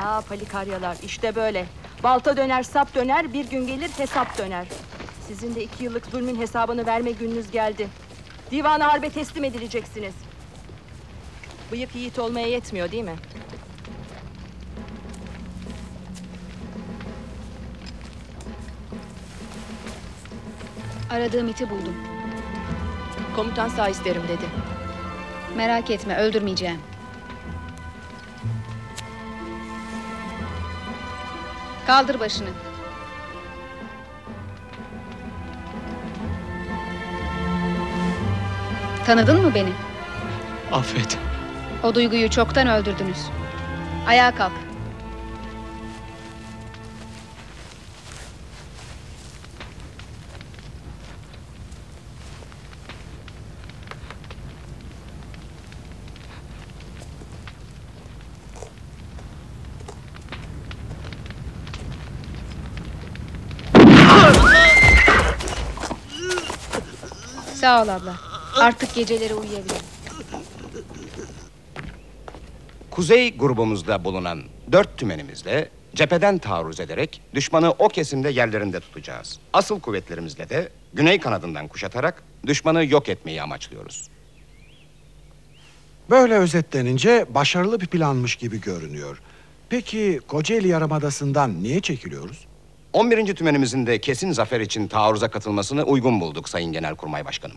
Ya palikaryalar işte böyle. Balta döner sap döner bir gün gelir hesap döner. Sizin de iki yıllık zulmün hesabını verme gününüz geldi. Divan harbe teslim edileceksiniz. Bıyık yiğit olmaya yetmiyor değil mi? Aradığım iti buldum. Komutan sağ isterim dedi. Merak etme öldürmeyeceğim. Kaldır başını. Tanıdın mı beni? Affet. O duyguyu çoktan öldürdünüz. Ayağa kalk. Sağ ol abla. Artık geceleri uyuyabilirim. Kuzey grubumuzda bulunan dört tümenimizle cepheden taarruz ederek düşmanı o kesimde yerlerinde tutacağız. Asıl kuvvetlerimizle de güney kanadından kuşatarak düşmanı yok etmeyi amaçlıyoruz. Böyle özetlenince başarılı bir planmış gibi görünüyor. Peki Kocaeli Yarımadası'ndan niye çekiliyoruz? 11. tümenimizin de kesin zafer için taarruza katılmasını uygun bulduk Sayın Genelkurmay Başkanım.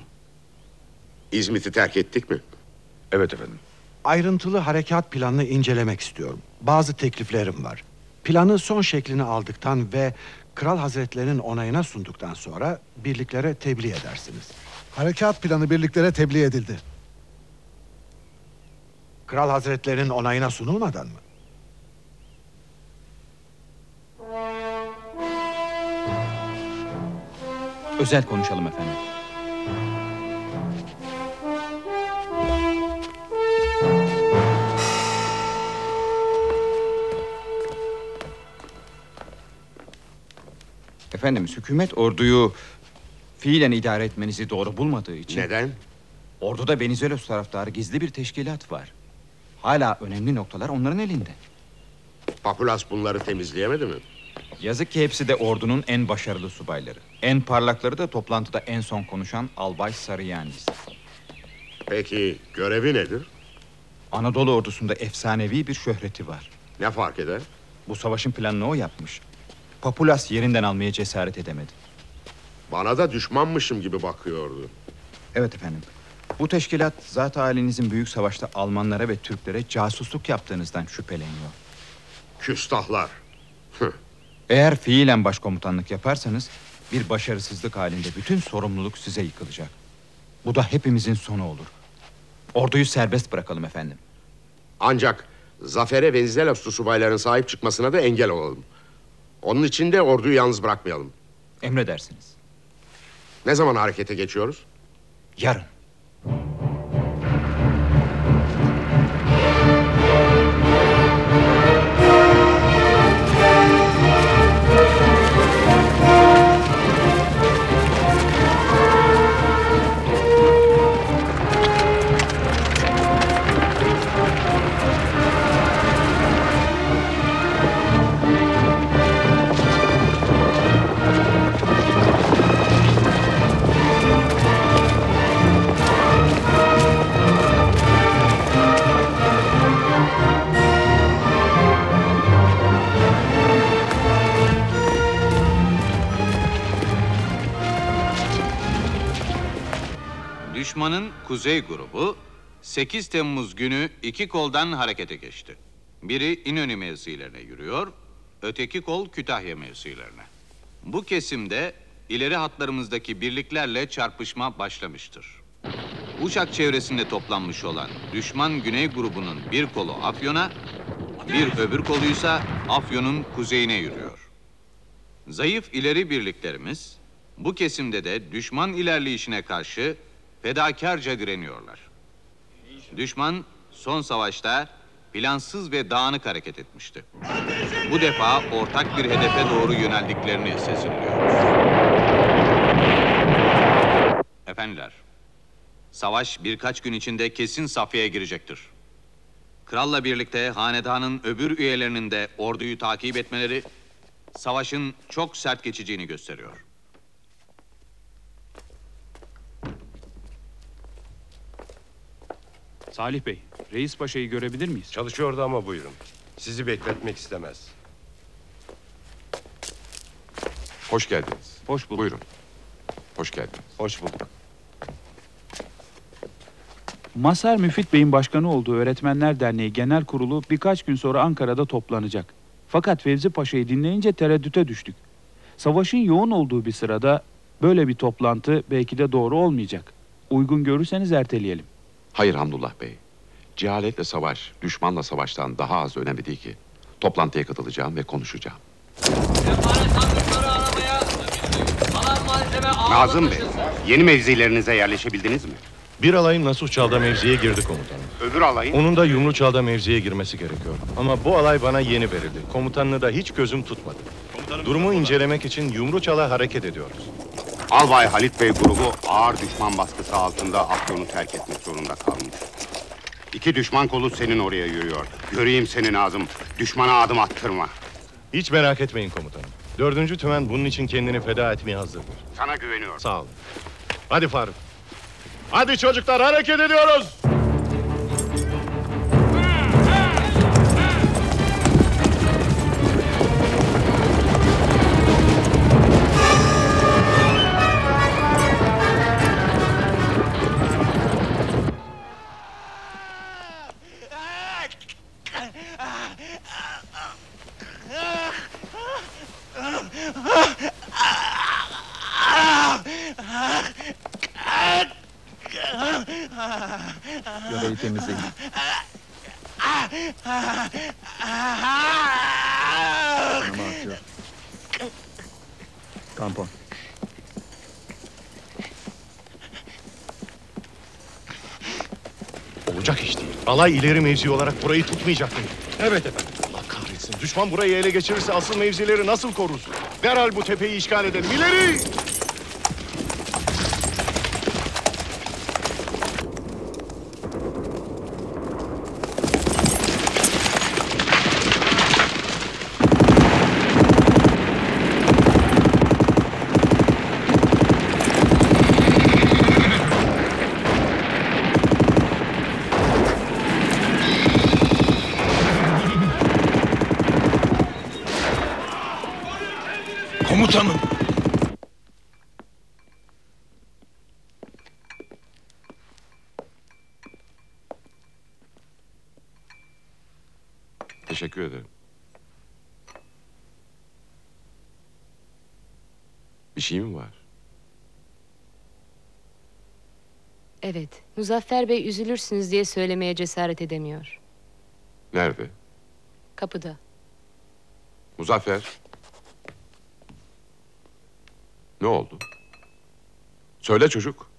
İzmit'i terk ettik mi? Evet efendim. Ayrıntılı harekat planını incelemek istiyorum. Bazı tekliflerim var. Planı son şeklini aldıktan ve Kral Hazretlerinin onayına sunduktan sonra birliklere tebliğ edersiniz. Harekat planı birliklere tebliğ edildi. Kral Hazretlerinin onayına sunulmadan mı? Özel konuşalım efendim. Efendim, hükümet orduyu fiilen idare etmenizi doğru bulmadığı için... Neden? Orduda Venizelos taraftarı gizli bir teşkilat var. Hala önemli noktalar onların elinde. Papulas bunları temizleyemedi mi? Yazık ki hepsi de ordunun en başarılı subayları. En parlakları da toplantıda en son konuşan Albay Sarıyanis. Peki görevi nedir? Anadolu ordusunda efsanevi bir şöhreti var. Ne fark eder? Bu savaşın planını o yapmış. Papulas yerinden almaya cesaret edemedi. Bana da düşmanmışım gibi bakıyordu. Evet efendim. Bu teşkilat zat halinizin büyük savaşta Almanlara ve Türklere casusluk yaptığınızdan şüpheleniyor. Küstahlar. Eğer fiilen başkomutanlık yaparsanız bir başarısızlık halinde bütün sorumluluk size yıkılacak. Bu da hepimizin sonu olur. Orduyu serbest bırakalım efendim. Ancak zafere Venizeloslu subayların sahip çıkmasına da engel olalım. Onun için de orduyu yalnız bırakmayalım. Emredersiniz. Ne zaman harekete geçiyoruz? Yarın. Düşmanın kuzey grubu 8 Temmuz günü iki koldan harekete geçti. Biri İnönü mevzilerine yürüyor, öteki kol Kütahya mevzilerine. Bu kesimde ileri hatlarımızdaki birliklerle çarpışma başlamıştır. Uşak çevresinde toplanmış olan düşman güney grubunun bir kolu Afyon'a, bir öbür koluysa Afyon'un kuzeyine yürüyor. Zayıf ileri birliklerimiz bu kesimde de düşman ilerleyişine karşı fedakarca direniyorlar. Düşman son savaşta plansız ve dağınık hareket etmişti. Bu defa ortak bir hedefe doğru yöneldiklerini sezinliyoruz. Efendiler, savaş birkaç gün içinde kesin safhaya girecektir. kralla birlikte hanedanın öbür üyelerinin de orduyu takip etmeleri savaşın çok sert geçeceğini gösteriyor. Salih Bey, Reis Paşa'yı görebilir miyiz? Çalışıyordu ama buyurun. Sizi bekletmek istemez. Hoş geldiniz. Hoş bulduk. Buyurun. Hoş geldiniz. Hoş bulduk. Masar Müfit Bey'in başkanı olduğu Öğretmenler Derneği Genel Kurulu birkaç gün sonra Ankara'da toplanacak. Fakat Fevzi Paşa'yı dinleyince tereddüte düştük. Savaşın yoğun olduğu bir sırada böyle bir toplantı belki de doğru olmayacak. Uygun görürseniz erteleyelim. Hayır Hamdullah Bey. Cehaletle savaş, düşmanla savaştan daha az önemli değil ki. Toplantıya katılacağım ve konuşacağım. Nazım Bey, yeni mevzilerinize yerleşebildiniz mi? Bir alayın Nasuh Çal'da mevziye girdi komutanım. Öbür alayın? Onun da Yumru Çal'da mevziye girmesi gerekiyor. Ama bu alay bana yeni verildi. Komutanını da hiç gözüm tutmadı. Durumu incelemek için Yumru Çal'a hareket ediyoruz. Albay Halit Bey grubu ağır düşman baskısı altında Afyon'u terk etmek zorunda kalmış. İki düşman kolu senin oraya yürüyor. Göreyim seni Nazım. Düşmana adım attırma. Hiç merak etmeyin komutanım. Dördüncü tümen bunun için kendini feda etmeye hazırdır. Sana güveniyorum. Sağ olun. Hadi Faruk. Hadi çocuklar hareket ediyoruz. Tampon. Olacak iş değil. Alay ileri mevzi olarak burayı tutmayacak mı? Evet efendim. Allah kahretsin. Düşman burayı ele geçirirse asıl mevzileri nasıl koruruz? Derhal bu tepeyi işgal edelim. İleri! Komutanım. Teşekkür ederim. Bir şey mi var? Evet, Muzaffer Bey üzülürsünüz diye söylemeye cesaret edemiyor. Nerede? Kapıda. Muzaffer. Ne oldu? Söyle çocuk.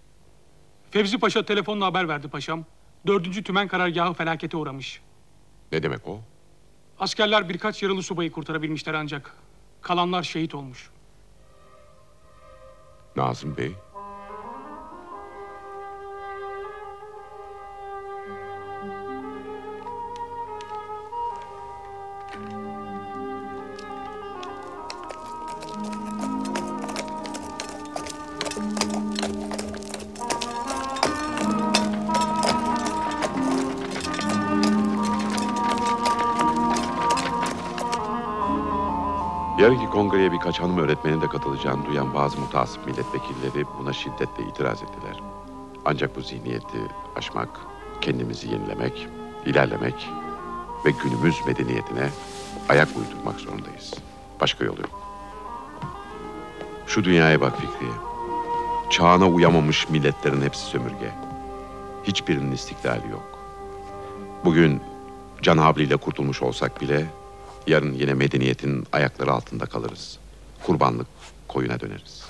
Fevzi Paşa telefonla haber verdi paşam. Dördüncü tümen karargahı felakete uğramış. Ne demek o? Askerler birkaç yaralı subayı kurtarabilmişler ancak. Kalanlar şehit olmuş. Nazım Bey. Yarınki kongreye birkaç hanım öğretmenin de katılacağını duyan bazı mutasip milletvekilleri buna şiddetle itiraz ettiler. Ancak bu zihniyeti aşmak, kendimizi yenilemek, ilerlemek ve günümüz medeniyetine ayak uydurmak zorundayız. Başka yolu yok. Şu dünyaya bak Fikriye. Çağına uyamamış milletlerin hepsi sömürge. Hiçbirinin istiklali yok. Bugün can havliyle kurtulmuş olsak bile yarın yine medeniyetin ayakları altında kalırız. Kurbanlık koyuna döneriz.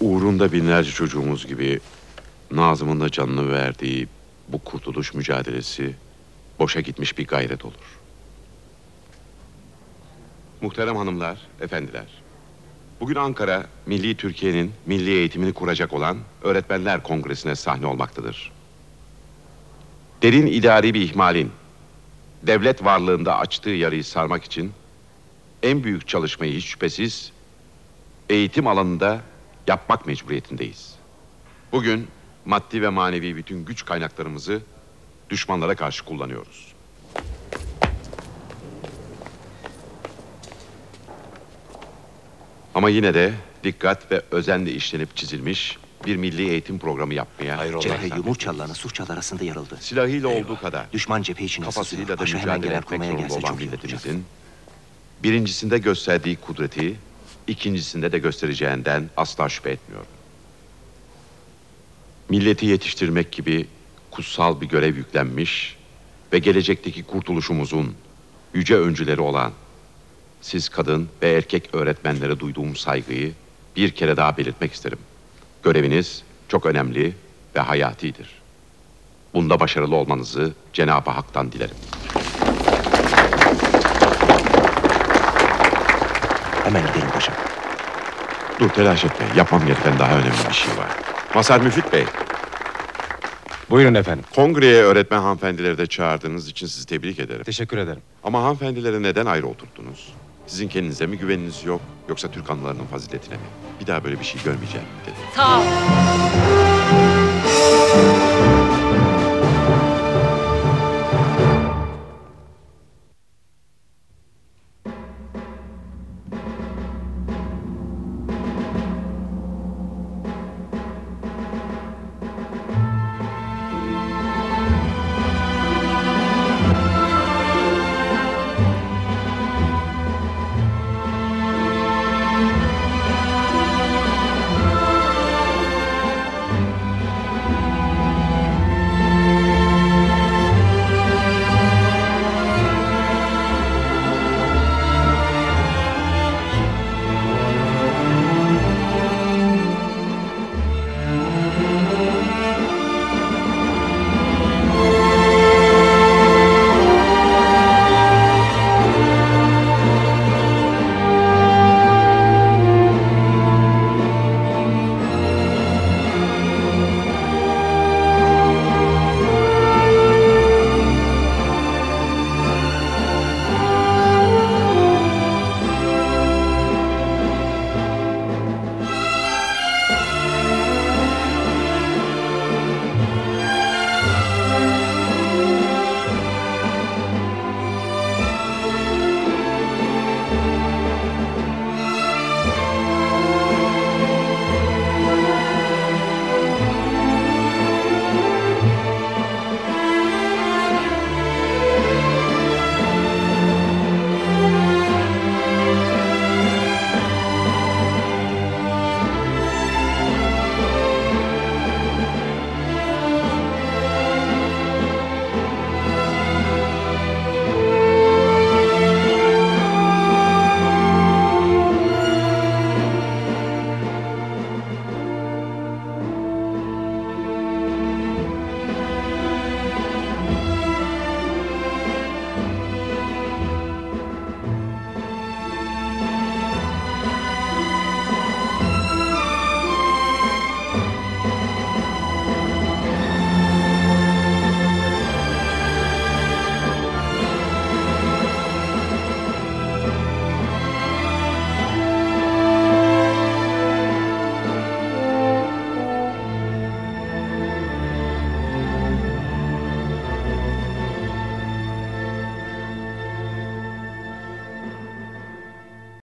Uğrunda binlerce çocuğumuz gibi Nazım'ın da canını verdiği bu kurtuluş mücadelesi boşa gitmiş bir gayret olur. Muhterem hanımlar, efendiler. Bugün Ankara, Milli Türkiye'nin milli eğitimini kuracak olan Öğretmenler Kongresi'ne sahne olmaktadır. Derin idari bir ihmalin devlet varlığında açtığı yarayı sarmak için en büyük çalışmayı hiç şüphesiz eğitim alanında yapmak mecburiyetindeyiz. Bugün maddi ve manevi bütün güç kaynaklarımızı düşmanlara karşı kullanıyoruz. Ama yine de dikkat ve özenle işlenip çizilmiş bir milli eğitim programı yapmaya Cephe Yumurçalılarla Suçalı arasında yarıldı. Silahıyla olduğu kadar Düşman cephe içine kafasıyla da Paşa hemen mücadele gelen etmek kurmaya zorunda gelse olan çok iyi olacak. milletimizin birincisinde gösterdiği kudreti ikincisinde de göstereceğinden asla şüphe etmiyorum. Milleti yetiştirmek gibi kutsal bir görev yüklenmiş ve gelecekteki kurtuluşumuzun yüce öncüleri olan siz kadın ve erkek öğretmenlere duyduğum saygıyı bir kere daha belirtmek isterim. Göreviniz çok önemli ve hayatidir. Bunda başarılı olmanızı Cenab-ı Hak'tan dilerim. Hemen gidelim paşam. Dur telaş etme. Yapmam gereken daha önemli bir şey var. Masar Müfit Bey. Buyurun efendim. Kongreye öğretmen hanımefendileri de çağırdığınız için sizi tebrik ederim. Teşekkür ederim. Ama hanımefendileri neden ayrı oturttunuz? Sizin kendinize mi güveniniz yok yoksa Türk hanımlarının faziletine mi? Bir daha böyle bir şey görmeyeceğim dedi. Sağ ol.